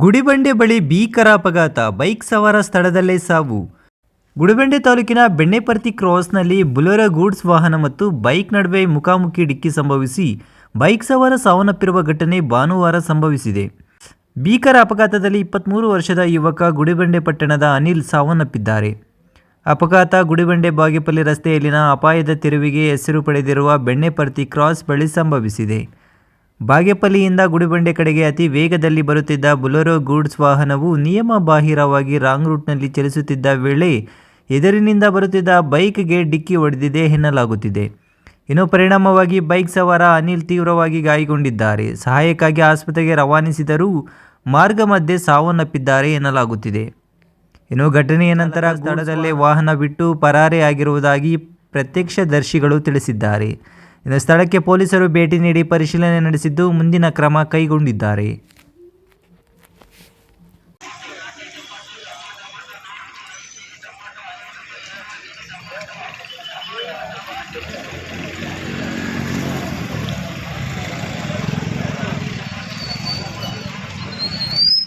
ಗುಡಿಬಂಡೆ ಬಳಿ ಭೀಕರ ಅಪಘಾತ. ಬೈಕ್ ಸವಾರ ಸ್ಥಳದಲ್ಲೇ ಸಾವು. ಗುಡಿಬಂಡೆ ತಾಲೂಕಿನ ಬೆಣ್ಣೆಪರ್ತಿ ಕ್ರಾಸ್ನಲ್ಲಿ ಬುಲೋರ ಗೂಡ್ಸ್ ವಾಹನ ಮತ್ತು ಬೈಕ್ ನಡುವೆ ಮುಖಾಮುಖಿ ಡಿಕ್ಕಿ ಸಂಭವಿಸಿ ಬೈಕ್ ಸವಾರ ಸಾವನ್ನಪ್ಪಿರುವ ಘಟನೆ ಭಾನುವಾರ ಸಂಭವಿಸಿದೆ. ಭೀಕರ ಅಪಘಾತದಲ್ಲಿ ಇಪ್ಪತ್ತ್ಮೂರು ವರ್ಷದ ಯುವಕ ಗುಡಿಬಂಡೆ ಪಟ್ಟಣದ ಅನಿಲ್ ಸಾವನ್ನಪ್ಪಿದ್ದಾರೆ. ಅಪಘಾತ ಗುಡಿಬಂಡೆ ಬಾಗೇಪಲ್ಲಿ ರಸ್ತೆಯಲ್ಲಿನ ಅಪಾಯದ ತಿರುವಿಗೆ ಹೆಸರು ಪಡೆದಿರುವ ಬೆಣ್ಣೆಪರ್ತಿ ಕ್ರಾಸ್ ಬಳಿ ಸಂಭವಿಸಿದೆ. ಬಾಗೇಪಲ್ಲಿಯಿಂದ ಗುಡಿಬಂಡೆ ಕಡೆಗೆ ಅತಿ ವೇಗದಲ್ಲಿ ಬರುತ್ತಿದ್ದ ಬುಲೊರೋ ಗೂಡ್ಸ್ ವಾಹನವು ನಿಯಮ ಬಾಹಿರವಾಗಿ ರಾಂಗ್ ರೂಟ್ನಲ್ಲಿ ಚಲಿಸುತ್ತಿದ್ದ ವೇಳೆ ಎದುರಿನಿಂದ ಬರುತ್ತಿದ್ದ ಬೈಕ್ಗೆ ಡಿಕ್ಕಿ ಹೊಡೆದಿದೆ ಎನ್ನಲಾಗುತ್ತಿದೆ. ಇನ್ನು ಪರಿಣಾಮವಾಗಿ ಬೈಕ್ ಸವಾರ ಅನಿಲ್ ತೀವ್ರವಾಗಿ ಗಾಯಗೊಂಡಿದ್ದಾರೆ. ಸಹಾಯಕ್ಕಾಗಿ ಆಸ್ಪತ್ರೆಗೆ ರವಾನಿಸಿದರೂ ಮಾರ್ಗ ಮಧ್ಯೆ ಸಾವನ್ನಪ್ಪಿದ್ದಾರೆ ಎನ್ನಲಾಗುತ್ತಿದೆ. ಇನ್ನು ಘಟನೆಯ ನಂತರ ಸ್ಥಳದಲ್ಲೇ ವಾಹನ ಬಿಟ್ಟು ಪರಾರಿಯಾಗಿರುವುದಾಗಿ ಪ್ರತ್ಯಕ್ಷದರ್ಶಿಗಳು ತಿಳಿಸಿದ್ದಾರೆ. ಸ್ಥಳಕ್ಕೆ ಪೊಲೀಸರು ಭೇಟಿ ನೀಡಿ ಪರಿಶೀಲನೆ ನಡೆಸಿದ್ದು ಮುಂದಿನ ಕ್ರಮ ಕೈಗೊಂಡಿದ್ದಾರೆ.